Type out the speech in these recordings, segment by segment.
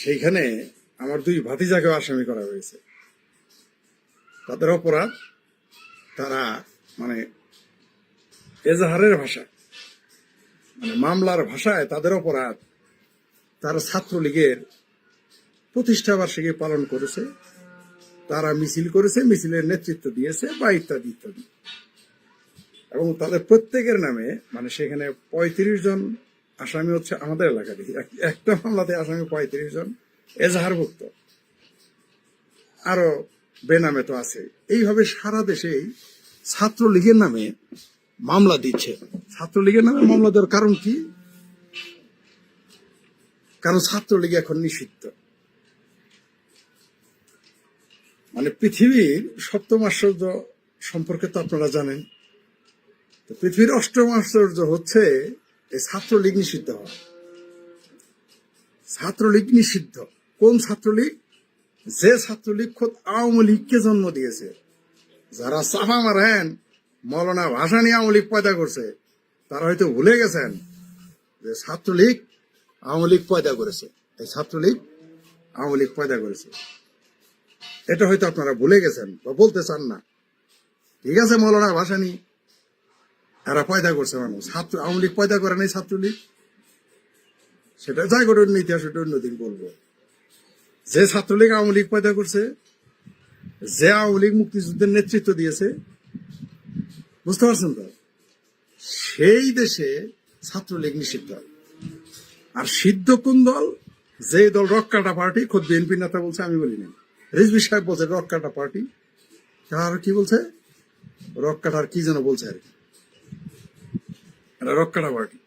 সেইখানে আমার দুই ভাতিজাকেও আসামি করা হয়েছে। তাদের অপরাধ, তারা মানে এজাহারের ভাষা মানে মামলার ভাষায় তাদের অপরাধ তারা ছাত্রলীগের প্রতিষ্ঠা বার্ষিকী পালন করেছে, তারা মিছিল করেছে, মিছিলের নেতৃত্ব দিয়েছে বা ইত্যাদি ইত্যাদি। এবং তাদের প্রত্যেকের নামে মানে সেখানে পঁয়ত্রিশ জন আসামি হচ্ছে আমাদের এলাকারই। এক- একটা মামলাতে আসামি পঁয়ত্রিশ জন। এজাহারভুক্ত। আরও বেনামে তো আছে। এইভাবে সারা দেশেই ছাত্রলীগের নামে মামলা দিচ্ছে। ছাত্রলীগের নামে মামলা দেওয়ার কারণ কি? কারণ ছাত্রলীগ এখন নিষিদ্ধ। মানে পৃথিবীর সপ্তম আশ্চর্য সম্পর্কে তো আপনারা জানেন। পৃথিবীর অষ্টম আশ্চর্য হচ্ছে এই ছাত্রলীগ নিষিদ্ধ। হওয়া ছাত্রলীগ নিষিদ্ধ। কোন ছাত্রলীগ? যে ছাত্রলীগ খোদ আওয়ামী লীগকে জন্ম দিয়েছে। যারা চাপা মারেন, মৌলানা ভাষা নিয়ে আওয়ামী লীগ পয়দা করছে, তারা হয়তো ভুলে গেছেন যে ছাত্রলীগ আওয়ামী লীগ পয়দা করেছে। এই ছাত্রলীগ আওয়ামী লীগ পয়দা করেছে। এটা হয়তো আপনারা ভুলে গেছেন বা বলতে চান না। ঠিক আছে, মৌলানা ভাসানি? এরা পয়দা করছে মানুষ। ছাত্র আওয়ামী লীগ পয়দা করে নাই ছাত্রলীগ? সেটা যাই করে অন্য ইতিহাস ওটা অন্যদিন বলব। যে ছাত্রলীগ আওয়ামী লীগ পয়দা করছে, যে আওয়ামী লীগ মুক্তিযুদ্ধের নেতৃত্ব দিয়েছে, বুঝতে পারছেন তো? সেই দেশে ছাত্রলীগ নিষিদ্ধ। আর সিদ্ধ কোন দল? যে দল রক্কাটা পার্টি, খোদ বিএনপি নেতা বলছে, আমি বলি না রিজভি সাহেব বলছে রক্কাটা পার্টি। আর কি বলছে? রক্কাটার কি যেন বলছে আর কি? এটা রক্কাটা পার্টি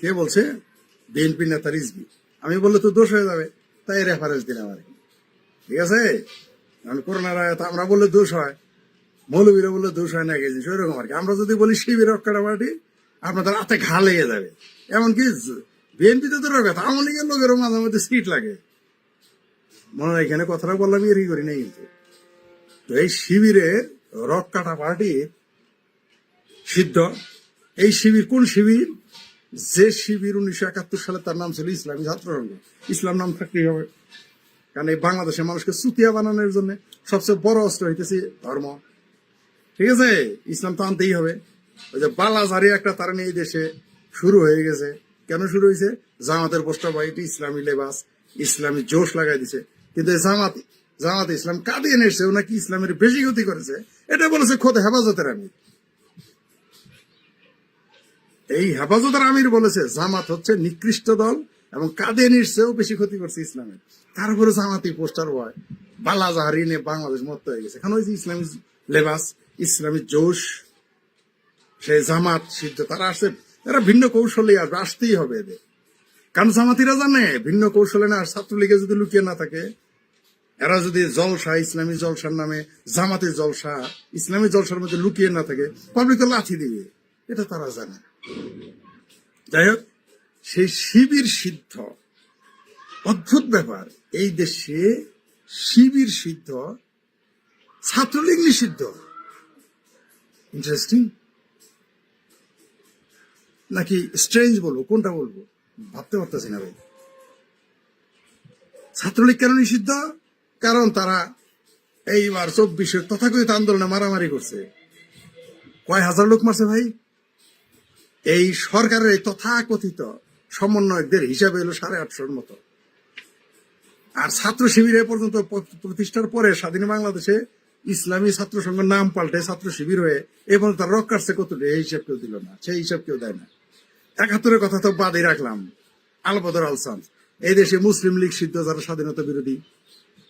কে বলছে? বিএনপি নেতা রিজভি। আমি বললে তো দোষ হয়ে যাবে। তাই রেফারেন্স দিলাম আর কি। ঠিক আছে? কারণ করোনার আয়াত, আমরা বললে দোষ হয়। মৌলবীরা বললে দোষ হয় না গেছি সেরকম আর কি। আমরা যদি বলি শিবির রক্ষাটা পার্টি আপনাদের হাতে ঘা লেগে যাবে। এমনকি বিএনপিতে তো রোগ, আওয়ামী লীগের লোকেরও মাঝে মধ্যে সিট লাগে। মনে হয় এখানে কথাটা বললাম, এরই করি নাই কিন্তু। তো এই শিবিরের রক কাটা পার্টি সিদ্ধ। এই শিবির কোন শিবির? যে শিবির উনিশশো একাত্তর সালে তার নাম ছিল ইসলামী ছাত্রসংঘ। ইসলাম নাম থাকতেই হবে? কারণ এই বাংলাদেশের মানুষকে সুতিয়া বানানোর জন্য সবচেয়ে বড় অস্ত্র হইতেছে ধর্ম। ঠিক আছে? ইসলাম তো আনতেই হবে। ওই যে বালাজারি একটা তার এই দেশে শুরু হয়ে গেছে। কেন শুরু হয়েছে জামাতের পোস্টার বাড়িটি ইসলামী লেবাস, ইসলামী জোশ লাগাই দিছে। কিন্তু এই জামাত জামাত ইসলাম কাঁদিয়ে এসছে ও নাকি ইসলামের বেশি ক্ষতি করেছে। এটা বলেছে খোদ হেফাজতের আমির। এই হেফাজতের আমির বলেছে, জামাত হচ্ছে নিকৃষ্ট দল এবং কাদিয়ানির চেয়েও বেশি ক্ষতি করছে ইসলামের তারপরে জামাতি পোস্টার হয়। নিয়ে বাংলাদেশ মত হয়ে গেছে। এখন ওই যে ইসলামী লেবাস, ইসলামী জোশ, সেই জামাত সিদ্ধ, তারা আসছে এরা ভিন্ন কৌশলে আসবে, আসতেই হবে এদের। কারণ জামাতিরা জানে, ভিন্ন কৌশলে না আর ছাত্রলীগে যদি লুকিয়ে না থাকে, এরা যদি জলসা, ইসলামী জলসার নামে জামাতের জলসা, ইসলামী জলসার মধ্যে লুকিয়ে না থাকে, পাবলিক লাথি দিবে এটা তারা জানে যাই হোক, সেই শিবির সিদ্ধ অদ্ভুত ব্যাপার। এই দেশে শিবির সিদ্ধ ছাত্রলীগ নিষিদ্ধ ইন্টারেস্টিং নাকি স্ট্রেঞ্জ বলব? কোনটা বলব? ভাবতে পারতেছি না ভাই। ছাত্রলীগ কেন নিষিদ্ধ? কারণ তারা এইবার চব্বিশের তথাকথিত আন্দোলনে মারামারি করছে। কয় হাজার লোক মারছে ভাই? এই সরকারের এই তথাকথিত সমন্বয়কদের হিসাবে এলো সাড়ে আটশোর মতো। আর ছাত্র শিবির পর্যন্ত প্রতিষ্ঠার পরে স্বাধীন বাংলাদেশে ইসলামী ছাত্র সংঘ নাম পাল্টে ছাত্র শিবির হয়ে এ পর্যন্ত তার রক কাটছে কত এই হিসাব কেউ দিল না, সেই হিসাব কেউ দেয় না। একাত্তরের কথা তো বাদই রাখলাম, আলবদর আলসান। এই দেশে মুসলিম লীগ সিদ্ধ, যারা স্বাধীনতা বিরোধী।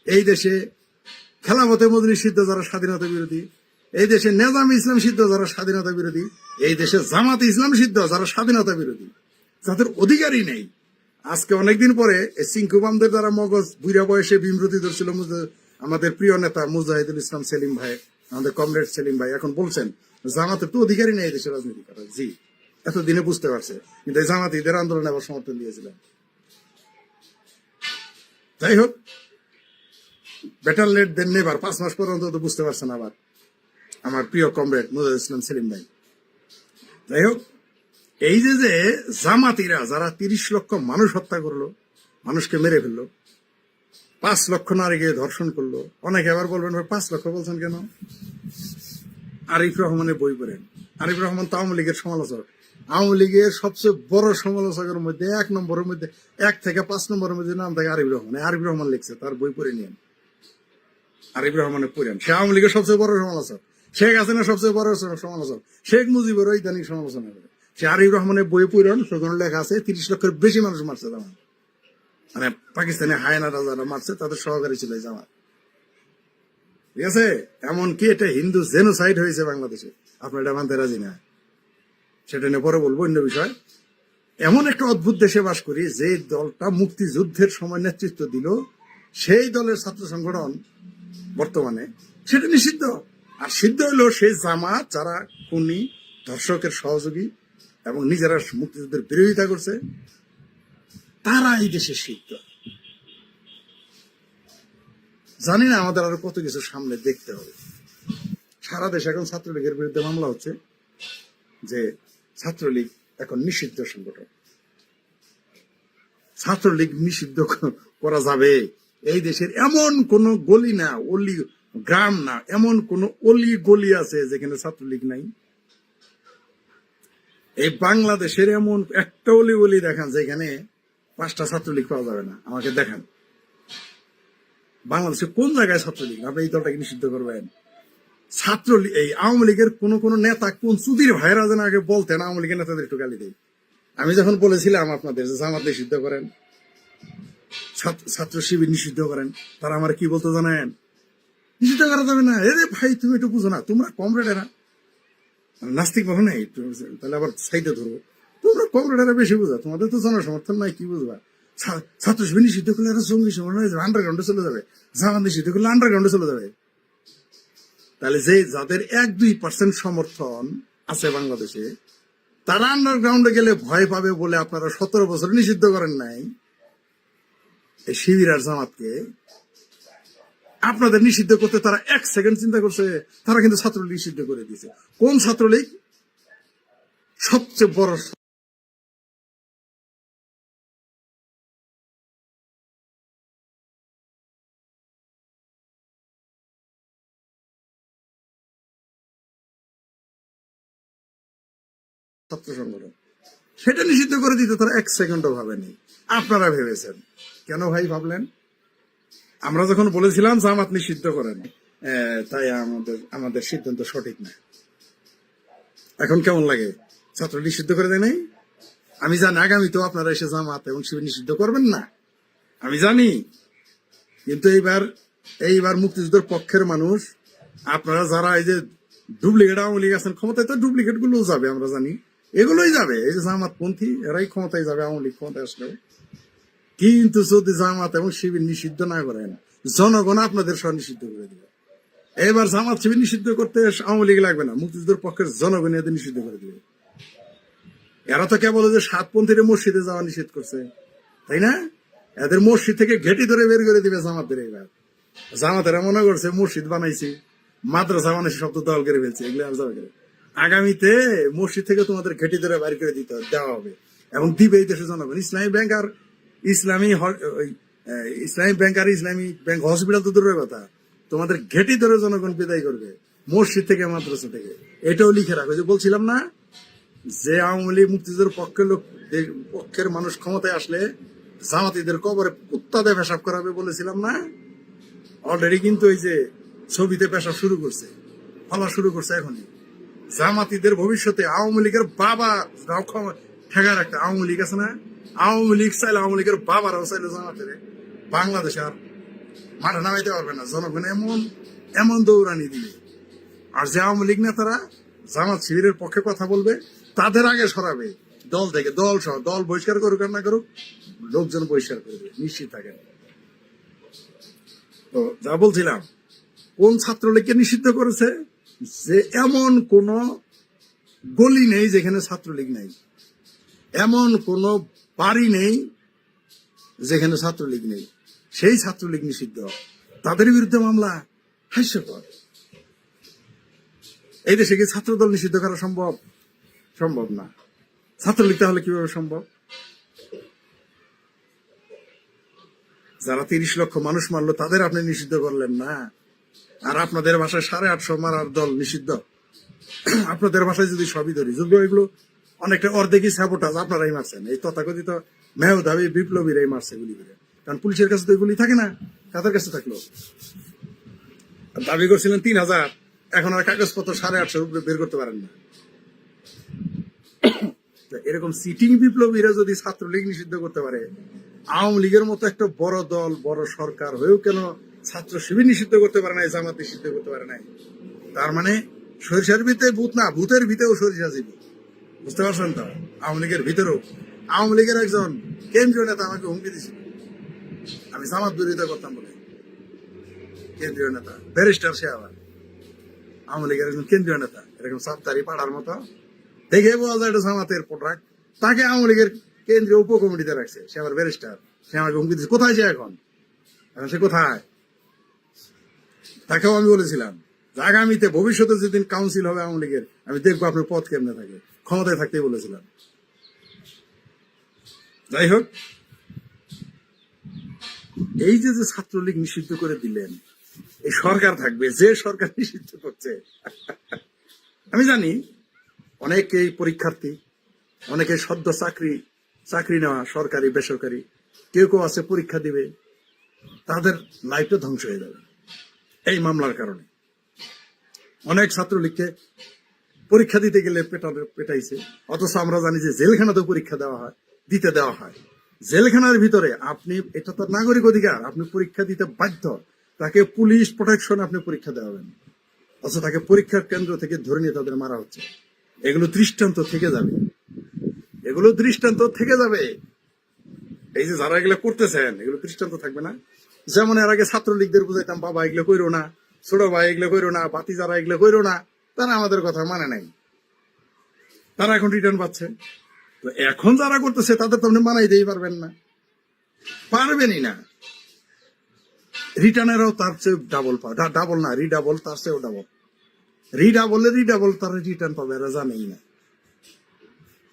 এই দেশে খেলাফতে মজলি সিদ্ধ, যারা স্বাধীনতা বিরোধী। এই দেশে নেজাম ইসলাম সিদ্ধ, যারা স্বাধীনতা বিরোধী। এই দেশে জামাত ইসলাম সিদ্ধ, যারা স্বাধীনতা বিরোধী। যাদের অধিকারই নেই। আজকে অনেকদিন পরে সিংকুবামদের দ্বারা মগজ বুড়া বয়সে বিমৃতি ধরছিল আমাদের প্রিয় নেতা মুজাহিদুল ইসলাম সেলিম ভাই, আমাদের কমরেড সেলিম ভাই। এখন বলছেন, জামাতের তো অধিকারই নেই দেশের রাজনীতি করার। জি, এতদিনে বুঝতে পারছে। কিন্তু জামাত ঈদের আন্দোলনে আবার সমর্থন দিয়েছিলেন। যাই হোক বেটার লেট দেন নেবার পাঁচ মাস পর্যন্ত তো বুঝতে পারছেন আবার। আমার প্রিয় কমরেড মুজাহিদ ইসলাম সেলিম ভাই। যাই হোক, এই যে যে জামাতিরা যারা তিরিশ লক্ষ মানুষ হত্যা করল, মানুষকে মেরে ফেলল, পাঁচ লক্ষ নারীকে ধর্ষণ করল, অনেকে আবার বলবেন, ভাই, পাঁচ লক্ষ বলছেন কেন? আরিফ রহমানের বই পড়েন। আরিফ রহমান তো আওয়ামী লীগের সমালোচক। আওয়ামী লীগের সবচেয়ে বড় সমালোচকের মধ্যে, এক নম্বরের মধ্যে, এক থেকে পাঁচ নম্বরের মধ্যে নাম থাকে আরিফ রহমান। আরিফ রহমান লিখছে, তার বই পড়ে নিয়েন। আরিফ রহমানের পড়েন। সে আওয়ামী লীগের সবচেয়ে বড় সমালোচক। শেখ হাসিনার সবচেয়ে বড় সমালোচক। শেখ মুজিবের ইদানিং সমালোচনা করে। সে আরিফ রহমানের বই পড়েন সেখানে লেখা আছে, তিরিশ লক্ষের বেশি মানুষ মারছে জামাত। মানে পাকিস্তানি হায়নারা যারা মারছে, তাদের সহকারী ছিল জামাত। ঠিক আছে? এমনকি এটা হিন্দু জেনোসাইড হয়েছে বাংলাদেশে। আপনার এটা মানতে রাজি না? সেটা নিয়ে পরে বলব অন্য বিষয়। এমন একটা অদ্ভুত দেশে বাস করি, যে দলটা মুক্তিযুদ্ধের সময় নেতৃত্ব দিল, সেই দলের ছাত্র সংগঠন বর্তমানে, সেটা নিষিদ্ধ। আর সিদ্ধ হলো সেই জামাত যারা খুনি, ধর্ষকের সহযোগী এবং নিজেরা মুক্তিযুদ্ধের বিরোধিতা করছে, তারা এই দেশে সিদ্ধ। জানি না আমাদের আরও কত কিছু সামনে দেখতে হবে। সারা দেশে এখন ছাত্রলীগের বিরুদ্ধে মামলা হচ্ছে যে ছাত্রলীগ এখন নিষিদ্ধ সংগঠন। ছাত্রলীগ নিষিদ্ধ করা যাবে। এই দেশের এমন কোন গলি না, অলি গ্রাম না, এমন কোন অলি গলি আছে যেখানে ছাত্রলীগ নাই। এই বাংলাদেশের এমন একটা অলি অলি দেখান যেখানে পাঁচটা ছাত্রলীগ পাওয়া যাবে না। আমাকে দেখান। বাংলাদেশে কোন জায়গায় ছাত্রলীগ? আপনি এই দলটাকে নিষিদ্ধ করবেন। ছাত্রলীগ, এই আওয়ামী লীগের কোন কোন নেতা কোন সুধীর ভাইরা যেন আগে বলতেন, আওয়ামী লীগের নেতাদের একটু গালি দেয় আমি যখন বলেছিলাম আপনাদের যে জামাত নিষিদ্ধ করেন, ছাত্র- ছাত্র শিবির নিষিদ্ধ করেন, তারা আমার কি বলতে জানেন? নিষিদ্ধ করা যাবে না। এরে ভাই, তুমি একটু বুঝো না, তোমরা কমরেডেরা নাস্তিক ভাবো নাই তাহলে আবার সাইডে ধরবো তোমরা কমরেডেরা বেশি বুঝা, তোমাদের তো জনসমর্থন নাই, কি বুঝবা? ছাত্র শিবির নিষিদ্ধ করলে এরা জঙ্গি সমন্বয় আন্ডারগ্রাউন্ডে চলে যাবে। জামাত নিষিদ্ধ করলে আন্ডারগ্রাউন্ডে চলে যাবে। তাহলে যে যাদের এক দুই পার্সেন্ট সমর্থন আছে বাংলাদেশে, তারা আন্ডারগ্রাউন্ডে গেলে ভয় পাবে বলে আপনারা সতেরো বছর নিষিদ্ধ করেন নাই। এই শিবির আর জামাতকে আপনাদের নিষিদ্ধ করতে তারা এক সেকেন্ড চিন্তা করছে, তারা কিন্তু ছাত্রলীগ নিষিদ্ধ করে দিয়েছে। কোন ছাত্রলীগ? সবচেয়ে বড় ছাত্র সংগঠন। সেটা নিষিদ্ধ করে দিতে তারা এক সেকেন্ডও ভাবেনি। আপনারা ভেবেছেন। কেন ভাই ভাবলেন? আমরা যখন বলেছিলাম জামাত নিষিদ্ধ করেন আহ, তাই আমাদের আমাদের সিদ্ধান্ত সঠিক না। এখন কেমন লাগে? ছাত্র নিষিদ্ধ করে দেয় নাই? আমি জানি আগামী তো আপনারা এসে জামাত এবং শিবির নিষিদ্ধ করবেন না। আমি জানি। কিন্তু এইবার এইবার মুক্তিযুদ্ধের পক্ষের মানুষ আপনারা যারা এই যে ডুপ্লিকেট আওয়ামী লীগ আছেন ক্ষমতায় তো ডুপ্লিকেট গুলোও যাবে আমরা জানি। এগুলোই যাবে। এই যে জামাত পন্থী এরাই ক্ষমতায় যাবে আওয়ামী লীগ ক্ষমতায় আসলেও। কিন্তু যদি জামাত এবং শিবির নিষিদ্ধ না করেন, জনগণ আপনাদের সহ নিষিদ্ধ করে দিবে। এবার জামাত শিবির নিষিদ্ধ করতে আওয়ামী লীগ লাগবে না, মুক্তিযুদ্ধের পক্ষের জনগণ এদের নিষিদ্ধ করে দিবে। এরা তো কেবল যে সাতপন্থীরা মসজিদে যাওয়া নিষেধ করছে, তাই না? এদের মসজিদ থেকে ঘেটি ধরে বের করে দিবে জামাতের এবার। জামাতেরা মনে করছে, মসজিদ বানাইছি, মাদ্রাসা বানাইছি, সব তো দল করে ফেলছে, এগুলো আর যাবে আগামীতে মসজিদ থেকে তোমাদের ঘেটি ধরে বাইর করে দিতে দেওয়া হবে এবং দিবে এই দেশের জনগণ। ইসলামী ব্যাংক আর ইসলামী ইসলামী ব্যাংক আর ইসলামী ব্যাংক হসপিটাল তো দূরের কথা। তোমাদের ঘেটি ধরে জনগণ বিদায় করবে, মসজিদ থেকে, মাদ্রাসা থেকে। এটাও লিখে রাখো। যে বলছিলাম না, যে আওয়ামী লীগ মুক্তিযুদ্ধের পক্ষের লোক পক্ষের মানুষ ক্ষমতায় আসলে জামাতিদের কবরে কুত্তাদে পেশাব করাবে বলেছিলাম না? অলরেডি কিন্তু এই যে ছবিতে পেশাব শুরু করছে, ফলা শুরু করছে এখনই। জামাতিদের ভবিষ্যতে আওয়ামী লীগের বাবা ঠেকা রাখতে আওয়ামী লীগ আছে না? আওয়ামী লীগ চাইলে আওয়ামী লীগের বাবারাও চাইলে জামাতের বাংলাদেশ আর মাঠে নামাইতে পারবে না। জনগণ এমন এমন দৌড়ানি দিবে। আর যে আওয়ামী লীগ নেতারা জামাত শিবিরের পক্ষে কথা বলবে, তাদের আগে সরাবে। দল থেকে দল সহ, দল বহিষ্কার করুক আর না করুক, লোকজন বহিষ্কার করবে। নিশ্চিত থাকেন। তো যা বলছিলাম, কোন ছাত্রলীগকে নিষিদ্ধ করেছে? যে এমন কোন গলি নেই যেখানে ছাত্রলীগ নেই। এমন কোন বাড়ি নেই, যেখানে ছাত্রলীগ নেই। সেই ছাত্রলীগ নিষিদ্ধ। তাদের বিরুদ্ধে মামলা হাস্যকর। এই দেশে কি ছাত্রদল নিষিদ্ধ করা সম্ভব? সম্ভব না। ছাত্রলীগ তাহলে কীভাবে সম্ভব? যারা তিরিশ লক্ষ মানুষ মারলো, তাদের আপনি নিষিদ্ধ করলেন না। আর আপনাদের ভাষায় সাড়ে আটশো মারার দল নিষিদ্ধ। আপনাদের ভাষায় যদি সবই ধরি, যদিও এগুলো অনেকটা অর্ধেকই সাপোর্টাজ আপনারাই মারছেন। এই তথাকথিত মেহদাবি বিপ্লবীরাই মারছে গুলি করে। কারণ পুলিশের কাছে তো এগুলি থাকে না, কাদের কাছে থাকল? দাবি করছিলেন তিন হাজার, এখন আর কাগজপত্র সাড়ে আটশোর উপরে বের করতে পারেন না। এরকম সিটিং বিপ্লবীরা যদি ছাত্রলীগ নিষিদ্ধ করতে পারে, আওয়ামী লীগের মতো একটা বড় দল, বড় সরকার হয়েও কেন ছাত্র শিবির নিষিদ্ধ করতে পারে নাই, জামাত নিষিদ্ধ করতে পারে নাই? তার মানে সরিষার ভিতরে ভূত না, ভূতের ভিতরেও সরিষা জীবী। বুঝতে পারছেন তো? আওয়ামী লীগের ভিতরেও। আওয়ামী লীগের একজন কেন্দ্রীয় নেতা আমাকে হুমকি দিছিল আমি জামাত বিরোধিতা করতাম বলে। কেন্দ্রীয় নেতা, ব্যারিস্টার সে আবার। আওয়ামী লীগের একজন কেন্দ্রীয় নেতা, এরকম সাপ্তারি পাড়ার মতো। দেখে বোঝা যায় জামাতের প্রোডাক্ট তাকে আওয়ামী লীগের কেন্দ্রীয় উপকমিটিতে রাখছে। সে আবার ব্যারিস্টার। সে আমাকে হুমকি দিচ্ছে কোথায় সে এখন? এখন সে কোথায়? তাকেও আমি বলেছিলাম আগামীতে ভবিষ্যতে যেদিন কাউন্সিল হবে আওয়ামী লীগের, আমি দেখব আপনার পথ কেমনে থাকে। ক্ষমতায় থাকতেই বলেছিলাম। যাই হোক এই যে যে ছাত্রলীগ নিষিদ্ধ করে দিলেন, এই সরকার থাকবে, যে সরকার নিষিদ্ধ করছে। আমি জানি, অনেকেই পরীক্ষার্থী, অনেকে সদ্য চাকরি চাকরি নেওয়া সরকারি, বেসরকারি, কেউ কেউ আছে পরীক্ষা দিবে, তাদের লাইফটা ধ্বংস হয়ে যাবে, এই মামলার কারণে। অনেক ছাত্রলীগকে পরীক্ষা দিতে গেলে পেটাইছে। অথচ আমরা জানি যে জেলখানাতেও পরীক্ষা দেওয়া হয়, দিতে দেওয়া হয়। জেলখানার ভিতরে আপনি এটা তো নাগরিক অধিকার, আপনি পরীক্ষা দিতে বাধ্য। তাকে পুলিশ প্রোটেকশন আপনি পরীক্ষা দেওয়াবেন। অথচ তাকে পরীক্ষার কেন্দ্র থেকে ধরে নিয়ে তাদের মারা হচ্ছে। এগুলো দৃষ্টান্ত থেকে যাবে। এগুলো দৃষ্টান্ত থেকে যাবে। এই যে যারা এগুলো করতেছেন, এগুলো দৃষ্টান্ত থাকবে না। যেমন এর আগে ছাত্রলীগদের বুঝাইতাম, বাবা এগুলো করো না। ছোট ভাই এগুলো কইরো না। বাতি যারা এগুলো কইরো না। তারা আমাদের কথা মানে নাই। তারা এখন রিটার্ন পাচ্ছে। তো এখন যারা করতেছে, তাদের তো আপনি মানাই দিতেই পারবেন না। পারবেনই না। রিটার্নেরও তার চেয়ে ডাবল পা ডাবল না রিডাবল তার চেয়েও ডাবল রিডাবলে রিডাবল তারা রিটার্ন পাবে, এরা জানেই না।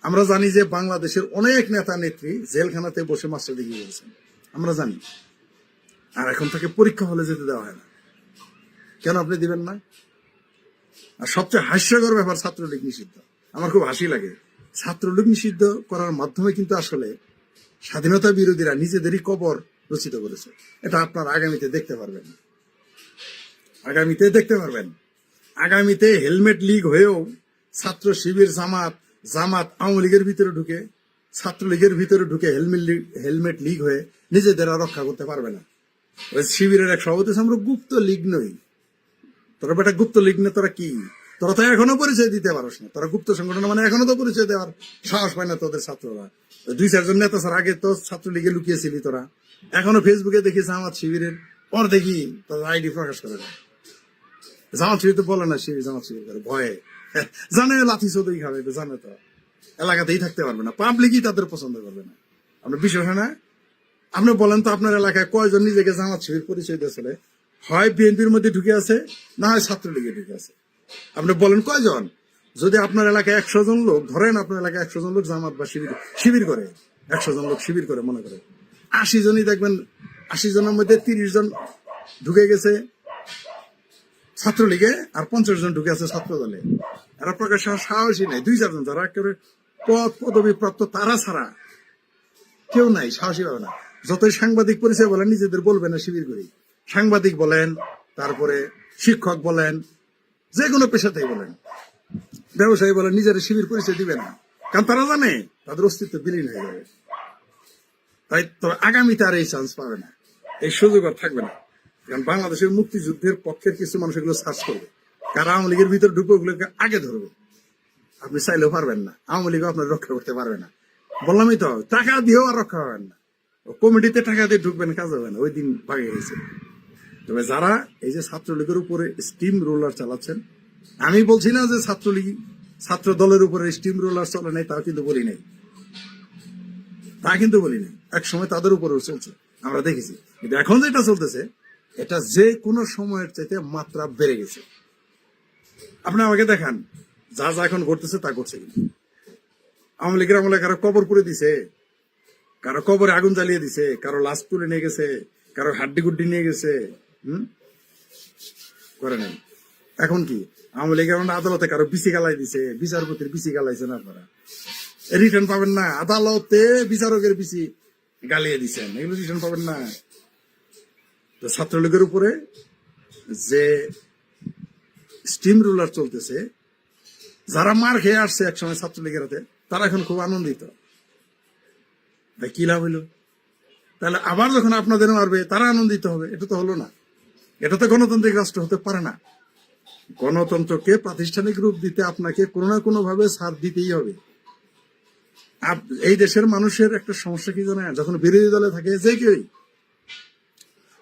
আমরা জানি যে বাংলাদেশের অনেক নেতা নেত্রী জেলখানাতে বসে মাস্টার ডিগ্রি করেছেন। আমরা জানি। আর এখন তাকে পরীক্ষা হলে যেতে দেওয়া হয় না। কেন আপনি দিবেন না? আর সবচেয়ে হাস্যকর ব্যাপার, ছাত্রলীগ নিষিদ্ধ। আমার খুব হাসি লাগে। ছাত্রলীগ নিষিদ্ধ করার মাধ্যমে কিন্তু আসলে স্বাধীনতা বিরোধীরা নিজেদেরই কবর রচিত করেছে। এটা আপনার আগামীতে দেখতে পারবেন। আগামীতে দেখতে পারবেন। আগামীতে হেলমেট লীগ হয়েও ছাত্র শিবির, জামাত জামাত আওয়ামী লীগের ভিতরে ঢুকে, ছাত্রলীগের ভিতরে ঢুকে হেলমেট লীগ হেলমেট লীগ হয়ে নিজেদের রক্ষা করতে পারবে না। ওই শিবিরের এক সভাপতি আমরা গুপ্ত লীগ নই তোরা বেটা গুপ্ত লীগ না, তোরা কি? তোরা তো এখনও পরিচয় দিতে পারস না। তোরা গুপ্ত সংগঠন মানে এখনও তো পরিচয় দেওয়ার সাহস পায় না তোদের ছাত্ররা। দুই চারজন নেতা স্যার আগে তো ছাত্রলীগে লুকিয়েছিলি তোরা। এখনও ফেসবুকে দেখিস আমার শিবিরের পর দেখি তোদের আইডি প্রকাশ করে না জামাত শিবির তো বলে না শিবির জামাত শিবির করে, ভয়ে। জানে লাথি চৌধুরী খাবে জানে তো। এলাকাতেই থাকতে পারবে না পাবলিকই তাদের পছন্দ করবে না। আপনার বিষয় না? আপনি বলেন তো আপনার এলাকায় কয়জন নিজেকে জামাত শিবির পরিচয় দিয়েছিল? হয় বিএনপির মধ্যে ঢুকে আছে, না হয় ছাত্রলীগে ঢুকে আছে। আপনি বলেন কয়জন? যদি আপনার এলাকায় একশো জন লোক, ধরেন আপনার এলাকায় একশো জন লোক জামাত বা শিবির শিবির করে, একশো জন লোক শিবির করে, মনে করে। আশি জনই দেখবেন, আশি জনের মধ্যে তিরিশ জন ঢুকে গেছে ছাত্রলীগে আর পঞ্চাশ জন ঢুকে আছে ছাত্র দলে এরা প্রকাশ সাহসই নাই। দুই চারজন যারা একেবারে পদ পদবী প্রাপ্ত তারা ছাড়া কেউ নাই, সাহসী পাবে না। যতই সাংবাদিক পরিচয় বলেন, নিজেদের বলবে না শিবির করি সাংবাদিক বলেন, তারপরে শিক্ষক বলেন যে কোনো পেশাতেই বলেন। ব্যবসায়ী বলেন, নিজের শিবির পরিচয় দিবে না। কারণ তারা জানে, তাদের অস্তিত্ব বিলীন হয়ে যাবে। তাই তো আগামীতে আর এই চান্স পাবে না। এই সুযোগ আর থাকবে না। কারণ বাংলাদেশের মুক্তিযুদ্ধের পক্ষের কিছু মানুষ এগুলো সার্চ করবে। কারণ আওয়ামী লীগের ভিতরে ঢুকবে আগে ধরবে। আপনি চাইলেও পারবেন না। আওয়ামী লীগও আপনার রক্ষা করতে পারবে না। বললামই তো, টাকা দিয়েও আর রক্ষা হবেন না। কমিটিতে টাকা দিয়ে ঢুকবেন, কাজ হবে না। ওই দিন ভাগে গেছে তবে যারা এই যে ছাত্রলীগের উপরে স্টিম রোলার চালাচ্ছেন, আমি বলছি না যে ছাত্রলীগ, ছাত্র দলের উপরে স্টিম রোলার চলে নাই, তাও কিন্তু বলি নাই। তা কিন্তু বলি নাই। এক সময় তাদের উপরেও চলছে, আমরা দেখেছি। কিন্তু এখন যেটা চলতেছে, এটা যে কোনো সময়ের চাইতে মাত্রা বেড়ে গেছে। আপনি আমাকে দেখান, যা যা এখন ঘটতেছে তা করছে কিন্তু আওয়ামী লীগের আমলে কারও কবর করে দিছে, কারও কবরে আগুন জ্বালিয়ে দিছে, কারও লাশ তুলে নিয়ে গেছে, কারও হাড্ডি গুড্ডি নিয়ে গেছে হুম? করে নেন। এখন কি? আওয়ামী মানে আদালতে কারও বিসি গালাই দিছে, বিচারপতির বিসি গালাইছেন আপনারা। রিটার্ন পাবেন না, আদালতে বিচারকের বিসি গালিয়ে দিছেন, এগুলো রিটার্ন পাবেন না। তো ছাত্রলীগের উপরে যে স্টিম রুলার চলতেছে, যারা মার খেয়ে আসছে একসময় ছাত্রলীগের হাতে, তারা এখন খুব আনন্দিত। তাই কি লাভ হইল? তাহলে আবার যখন আপনাদের মারবে, তারা আনন্দিত হবে, এটা তো হলো না। এটা তো গণতান্ত্রিক রাষ্ট্র হতে পারে না। গণতন্ত্রকে প্রাতিষ্ঠানিক রূপ দিতে আপনাকে কোনো না কোনো ভাবে ছাড় দিতেই হবে। এই দেশের মানুষের একটা সমস্যা কি জানেন? যখন বিরোধী দলে থাকে যে কেউই,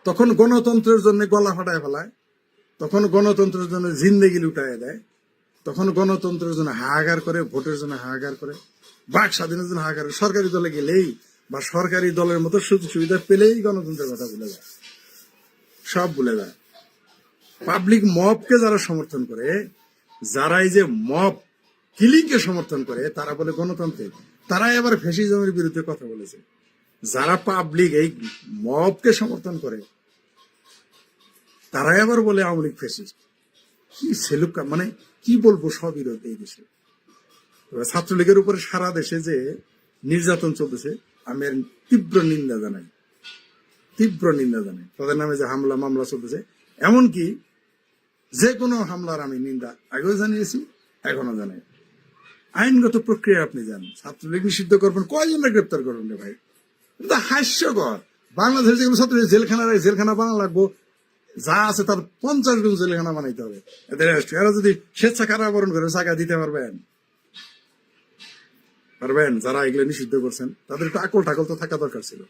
তখন গণতন্ত্রের জন্য গলা ফাটায় ফেলায়, তখন গণতন্ত্রের জন্য জিন্দেগি লুটায় দেয়, তখন গণতন্ত্রের জন্য হাহাকার করে, ভোটের জন্য হাহাকার করে, বাক স্বাধীনের জন্য হাহাকার করে। সরকারি দলে গেলেই বা সরকারি দলের মতো সুযোগ সুবিধা পেলেই গণতন্ত্রের কথা ভুলে যায়। সব ভুলে যায়। পাবলিক মবকে যারা সমর্থন করে যারা এই যে মব কিলিংকে সমর্থন করে, তারা বলে গণতন্ত্রে। তারাই আবার ফ্যাসিজমের বিরুদ্ধে কথা বলেছে। যারা পাবলিক এই মবকে সমর্থন করে, তারাই আবার বলে আওয়ামী লীগ ফ্যাসিস্ট। কি সেলুকা মানে কি বলব সবিরোধ এই দেশে। ছাত্রলীগের উপরে সারা দেশে যে নির্যাতন চলতেছে, আমি তীব্র নিন্দা জানাই। তীব্র নিন্দা জানাই। তাদের নামে যে হামলা, মামলা চলতেছে, এমনকি যে কোনো হামলার আমি নিন্দা আগেও জানিয়েছি এখনও জানাই। আইনগত প্রক্রিয়া আপনি যান ছাত্রলীগ নিষিদ্ধ করবেন কয়জনে গ্রেপ্তার করবেন রে ভাই? হাস্যকর। বাংলাদেশের যেগুলো ছাত্র জেলখানা জেলখানা বানা লাগবো, যা আছে তার পঞ্চাশ গুণ জেলখানা বানাইতে হবে। এদের এরা যদি স্বেচ্ছা কারাবরণ করে, চাকা দিতে পারবেন। পারবেন? যারা এগুলো নিষিদ্ধ করছেন, তাদের একটু আকল টাকল তো থাকা দরকার ছিল।